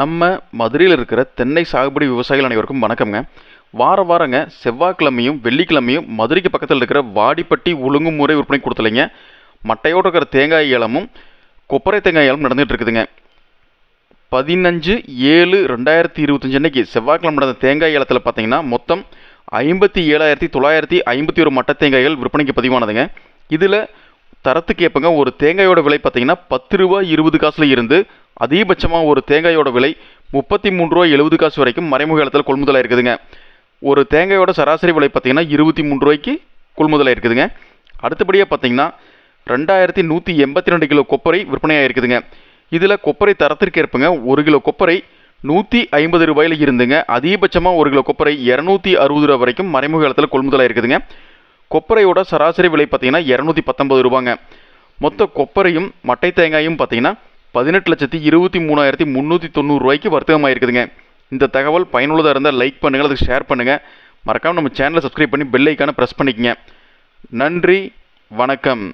நம்ம மதுரையில் இருக்கிற தென்னை சாகுபடி விவசாயிகள் அனைவருக்கும் வணக்கம்ங்க. வார வாரங்க செவ்வாய்க்கிழமையும் வெள்ளிக்கிழமையும் மதுரைக்கு பக்கத்தில் இருக்கிற வாடிப்பட்டி ஒழுங்குமுறை விற்பனை கொடுத்தலைங்க மட்டையோடு இருக்கிற தேங்காய் ஏலமும் கொப்பரை தேங்காய் ஏலம் நடந்துகிட்டு இருக்குதுங்க பதினஞ்சு ஏழு ரெண்டாயிரத்தி இருபத்தஞ்சு அன்னைக்கு செவ்வாய்க்கிழமை நடந்த தேங்காய் ஏலத்தில் பார்த்தீங்கன்னா மொத்தம் ஐம்பத்தி ஏழாயிரத்தி தொள்ளாயிரத்தி ஐம்பத்தி ஒரு மட்டை தேங்காய்கள் விற்பனைக்கு பதிவானதுங்க. இதில் தரத்துக்கு ஏற்பங்க ஒரு தேங்காயோட விலை பார்த்தீங்கன்னா பத்து ரூபா இருபது காசுல இருந்து அதிகபட்சமாக ஒரு தேங்காயோட விலை முப்பத்தி மூணு ரூபா எழுபது காசு வரைக்கும் மறைமுக இடத்துல கொள்முதலாக இருக்குதுங்க. ஒரு தேங்காயோட சராசரி விலை பார்த்தீங்கன்னா இருபத்தி மூணு ரூபாய்க்கு கொள்முதலாக இருக்குதுங்க. அடுத்தபடியாக பார்த்தீங்கன்னா ரெண்டாயிரத்தி நூற்றி எண்பத்தி ரெண்டு கிலோ கொப்பரை விற்பனையாக இருக்குதுங்க. இதில் கொப்பரை தரத்திற்கு ஏற்பங்க ஒரு கிலோ கொப்பரை நூற்றி ஐம்பது ரூபாயில் இருந்துங்க. அதிகபட்சமாக ஒரு கிலோ கொப்பரை இரநூத்தி அறுபது ரூபா வரைக்கும் மறைமுக இடத்துல கொள்முதலாக இருக்குதுங்க. கொப்பரையோட சராசரி விலை பார்த்தீங்கன்னா இரநூத்தி பத்தொம்பது ரூபாங்க. மொத்த கொப்பரையும் மட்டை தேங்காயும் பார்த்தீங்கன்னா பதினெட்டு லட்சத்தி இருபத்தி மூணாயிரத்தி முந்நூற்றி தொண்ணூறு ரூபாய்க்கு வர்த்தகமாக இருக்குதுங்க இந்த தகவல் பயனுள்ளதாக இருந்தால் லைக் பண்ணுங்கள் அதுக்கு ஷேர் பண்ணுங்கள் மறக்காமல் நம்ம சேனலை சப்ஸ்கிரைப் பண்ணி பெல் ஐக்கானை ப்ரெஸ் பண்ணிக்கங்க. நன்றி வணக்கம்.